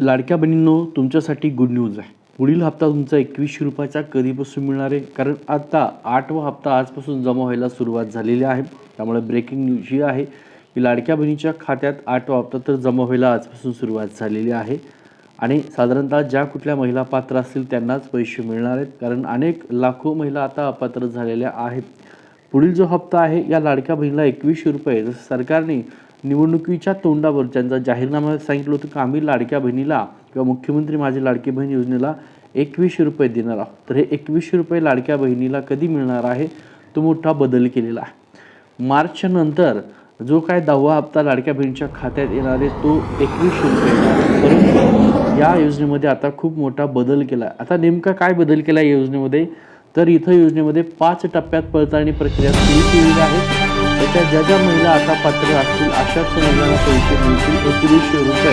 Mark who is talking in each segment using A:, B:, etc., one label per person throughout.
A: लाडक्या बहिणींनो तुमच्यासाठी good news आहे. पुढील हप्ता तुमचा एकवीसशे रुपयाचा कधीपासून मिळणार आहे? कारण आता आठवा हप्ता आजपासून जमा व्हायला सुरुवात झालेली आहे. त्यामुळे ब्रेकिंग न्यूज ही आहे की लाडक्या बहिणीच्या खात्यात आठवा हप्ता तर जमा व्हायला आजपासून सुरुवात झालेली आहे. आणि साधारणतः ज्या कुठल्या महिला पात्र असतील त्यांनाच पैसे मिळणार आहेत. कारण अनेक लाखो महिला आता अपात्र झालेल्या आहेत. पुढील जो हप्ता आहे या लाडक्या बहिणीला एकवीसशे रुपये जसं सरकारने निवडणुकीच्या तोंडावर ज्यांचा जाहीरनामा सांगितलं होतं की आम्ही लाडक्या बहिणीला किंवा मुख्यमंत्री माझी लाडकी बहीण योजनेला एकवीसशे रुपये देणार आहोत. तर हे एकवीसशे रुपये लाडक्या बहिणीला कधी मिळणार आहे? तो मोठा बदल केलेला आहे. मार्चच्या नंतर जो काय दहावा हप्ता लाडक्या बहिणीच्या खात्यात येणार आहे तो एकवीसशे रुपये परंतु या योजनेमध्ये आता खूप मोठा बदल केला आहे. आता नेमका काय बदल केला आहे या योजनेमध्ये? तर इथं योजनेमध्ये पाच टप्प्यात पडताळणी प्रक्रिया सुरू केलेली आहे. त्याच्या ज्या ज्या महिला आता पात्र असतील अशाच महिलांना पैसे मिळतील एकवीसशे रुपये.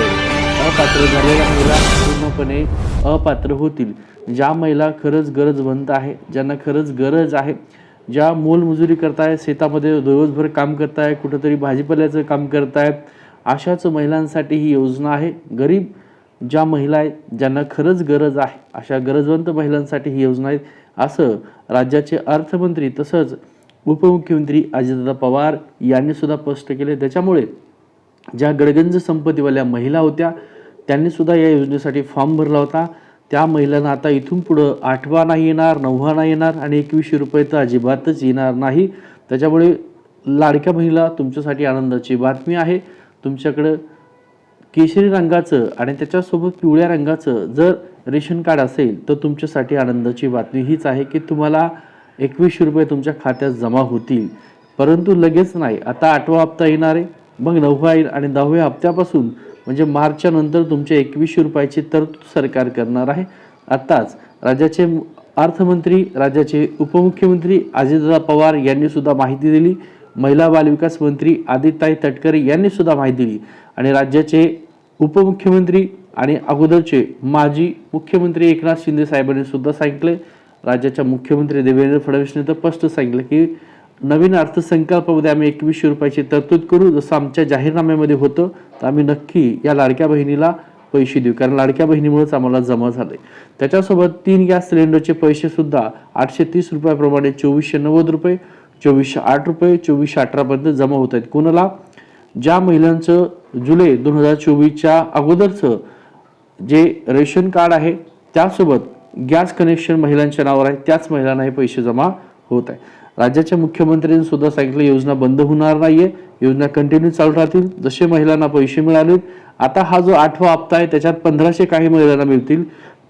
A: अपात्र झालेल्या महिला पूर्णपणे अपात्र होतील. ज्या महिला खरंच गरजवंत आहे ज्यांना खरंच गरज आहे ज्या मोलमजुरी करताय शेतामध्ये दिवसभर काम करताय कुठंतरी भाजीपाल्याचं काम करतायत अशाच महिलांसाठी ही योजना आहे. गरीब ज्या महिला आहेत ज्यांना खरंच गरज आहे अशा गरजवंत महिलांसाठी ही योजना आहे. असं राज्याचे अर्थमंत्री तसंच उपमुख्यमंत्री अजितदादा पवार यांनी सुद्धा स्पष्ट केले. त्याच्यामुळे ज्या गडगंज संपत्तीवाल्या महिला होत्या त्यांनी सुद्धा या योजनेसाठी फॉर्म भरला होता. त्या महिलांना आता इथून पुढं आठवा नाही येणार नववा नाही येणार आणि एकवीसशे रुपये तर अजिबातच येणार नाही. त्याच्यामुळे लाडक्या महिला तुमच्यासाठी आनंदाची बातमी आहे. तुमच्याकडं केशरी रंगाचं आणि त्याच्यासोबत पिवळ्या रंगाचं जर रेशन कार्ड असेल तर तुमच्यासाठी आनंदाची बातमी हीच आहे की तुम्हाला एकवीसशे रुपये तुमच्या खात्यात जमा होतील. परंतु लगेच नाही. आता आठवा हप्ता येणार आहे. मग नववा येईल आणि दहाव्या हप्त्यापासून म्हणजे मार्चच्या नंतर तुमच्या एकवीसशे रुपयाची तरतूद सरकार करणार आहे. आत्ताच राज्याचे अर्थमंत्री राज्याचे उपमुख्यमंत्री अजितदादा पवार यांनी सुद्धा माहिती दिली. महिला बालविकास मंत्री आदिताई तटकरे यांनी सुद्धा माहिती दिली. आणि राज्याचे उपमुख्यमंत्री आणि अगोदरचे माजी मुख्यमंत्री एकनाथ शिंदे साहेबांनी सुद्धा सांगितले. राज्याच्या मुख्यमंत्री देवेंद्र फडणवीसने तर स्पष्ट सांगितलं की नवीन अर्थसंकल्पामध्ये आम्ही एकवीसशे रुपयाची तरतूद करू. जसं आमच्या जाहीरनाम्यामध्ये होतं तर आम्ही नक्की या लाडक्या बहिणीला पैसे देऊ. कारण लाडक्या बहिणीमुळेच आम्हाला जमा झाले त्याच्यासोबत तीन गॅस सिलेंडरचे पैसे सुद्धा आठशे तीस रुपयाप्रमाणे चोवीसशे नव्वद रुपये चोवीसशे आठ रुपये चोवीसशे अठरापर्यंत जमा होत आहेत. कोणाला? ज्या महिलांचं जुलै दोन हजार चोवीसच्या अगोदरचं जे रेशन कार्ड आहे त्यासोबत गॅस कनेक्शन महिलांच्या नावावर आहे त्याच महिलांना हे पैसे जमा होत आहे. राज्याच्या मुख्यमंत्र्यांनी सुद्धा सांगितलं योजना बंद होणार नाहीये. योजना कंटिन्यू चालू राहतील. जसे महिलांना पैसे मिळाले आता हा जो आठवा हप्ता आहे त्याच्यात पंधराशे काही महिलांना मिळतील.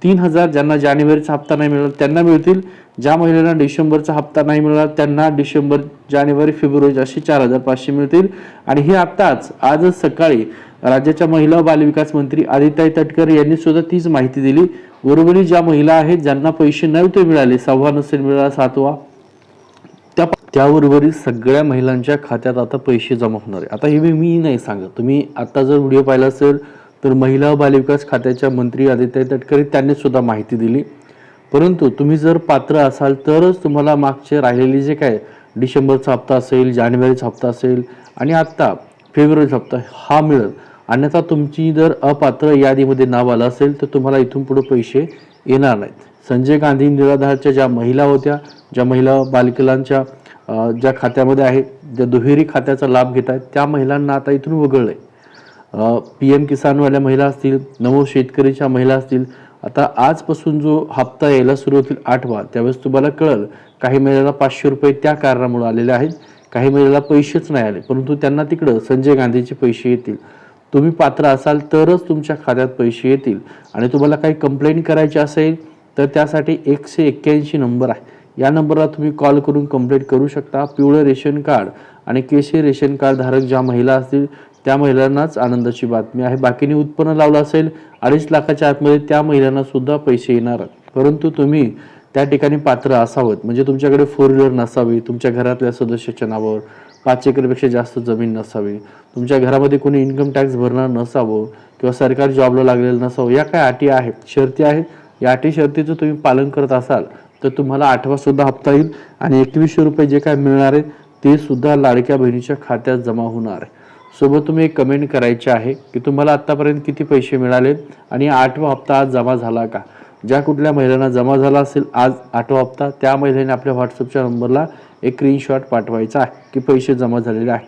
A: तीन हजार ज्यांना जानेवारीचा हप्ता नाही मिळाला त्यांना मिळतील. ज्या महिलांना डिसेंबरचा हप्ता नाही मिळाला त्यांना डिसेंबर जानेवारी फेब्रुवारी असे चार हजार पाचशे मिळतील. आणि हे आत्ताच आजच सकाळी राज्याच्या महिला बालविकास मंत्री आदिताई तटकर यांनी सुद्धा तीच माहिती दिली. उर्वरित ज्या महिला आहेत ज्यांना पैसे नव्हते मिळाले सहावा नसेल मिळाला सातवा त्या त्याबरोबरच सगळ्या महिलांच्या खात्यात आता पैसे जमा होणार आहे आता हे मी मी नाही सांगत. तुम्ही आता जर व्हिडिओ पाहिला असेल तर महिला बालविकास खात्याच्या मंत्री आदित्य तटकरे त्यांनी सुद्धा माहिती दिली. परंतु तुम्ही जर पात्र असाल तरच तुम्हाला मागचे राहिलेले जे काय डिसेंबरचा हप्ता असेल जानेवारीचा हप्ता असेल आणि आत्ता फेब्रुवारीचा हप्ता हा मिळेल. अन्यथा तुमची जर अपात्र यादीमध्ये नाव आलं असेल तर तुम्हाला इथून पुढे पैसे येणार नाहीत. संजय गांधी निराधारच्या ज्या महिला होत्या ज्या महिला बालकिलांच्या ज्या खात्यामध्ये आहेत ज्या दुहेरी खात्याचा लाभ घेत आहेत त्या महिलांना आता इथून वगळलंय. पी एम किसानवाल्या महिला असतील नमो शेतकरीच्या महिला असतील आता आजपासून जो हप्ता यायला सुरू होतील आठवा त्यावेळेस तुम्हाला कळल काही महिलांना पाचशे रुपये त्या कारणामुळे आलेले आहेत काही महिलांना पैसेच नाही आले परंतु त्यांना तिकडं संजय गांधीचे पैसे येतील. तुम्ही पात्र असाल तरच तुमच्या खात्यात पैसे येतील. आणि तुम्हाला काही कंप्लेंट करायची असेल तर त्यासाठी एकशे एक्क्याऐंशी नंबर आहे. या नंबरला तुम्ही कॉल करून कंप्लेंट करू शकता. पिवळं रेशन कार्ड आणि केशरी रेशन कार्ड धारक ज्या महिला असतील त्या महिलांनाच आनंदाची बातमी आहे. बाकीने उत्पन्न लावलं असेल अडीच लाखाच्या आतमध्ये त्या महिलांना सुद्धा पैसे येणार आहेत. परंतु तुम्ही त्या ठिकाणी पात्र असावं. म्हणजे तुमच्याकडे फोर व्हीलर नसावी तुमच्या घरातल्या सदस्याच्या नावावर. पाच एकरपेक्षा जास्त जमीन नसावी. तुमच्या घरामध्ये कोणी इन्कम टॅक्स भरणार नसावं किंवा सरकारी जॉबला लागलेलं नसावं या काय अटी आहेत? शर्ती आहेत? या अटी शर्तीचं तुम्ही पालन करत असाल तर तुम्हाला आठवासुद्धा हप्ता येईल आणि एकवीसशे रुपये जे काय मिळणार आहे ते सुद्धा लाडक्या बहिणीच्या खात्यात जमा होणार आहे. सोबत तुम्ही एक कमेंट करायचे आहे की तुम्हाला आत्तापर्यंत किती पैसे मिळाले आणि आठवा हप्ता आज जमा झाला का? ज्या कुठल्या महिलांना जमा झाला असेल आज आठवा हप्ता त्या महिलेने आपल्या व्हॉट्सअपच्या नंबरला एक स्क्रीनशॉट पाठवायचा आहे की पैसे जमा झालेले आहे.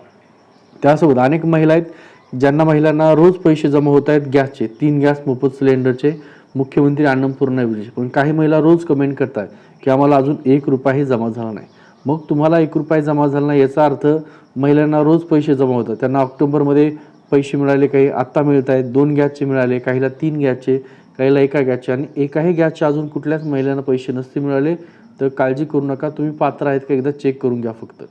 A: त्यासोबत अनेक महिला आहेत ज्यांना महिलांना रोज पैसे जमा होत आहेत गॅसचे तीन गॅस मोफत सिलेंडरचे मुख्यमंत्री अन्नपूर्णा योजनेचे पण काही महिला रोज कमेंट करतात की आम्हाला अजून एक रुपयाही जमा झाला नाही. मग तुम्हाला एक रुपया जमा झाला नाही याचा अर्थ महिलांना रोज पैसे जमा होतात. त्यांना ऑक्टोबरमध्ये पैसे मिळाले काही आत्ता मिळत आहेत दोन गॅसचे मिळाले काहीला तीन गॅसचे काहीला एका गॅसचे आणि एकाही गॅसचे अजून कुठल्याच महिलांना पैसे नसते मिळाले. तर काळजी करू नका. तुम्ही पात्र आहेत का एकदा चेक करून घ्या फक्त.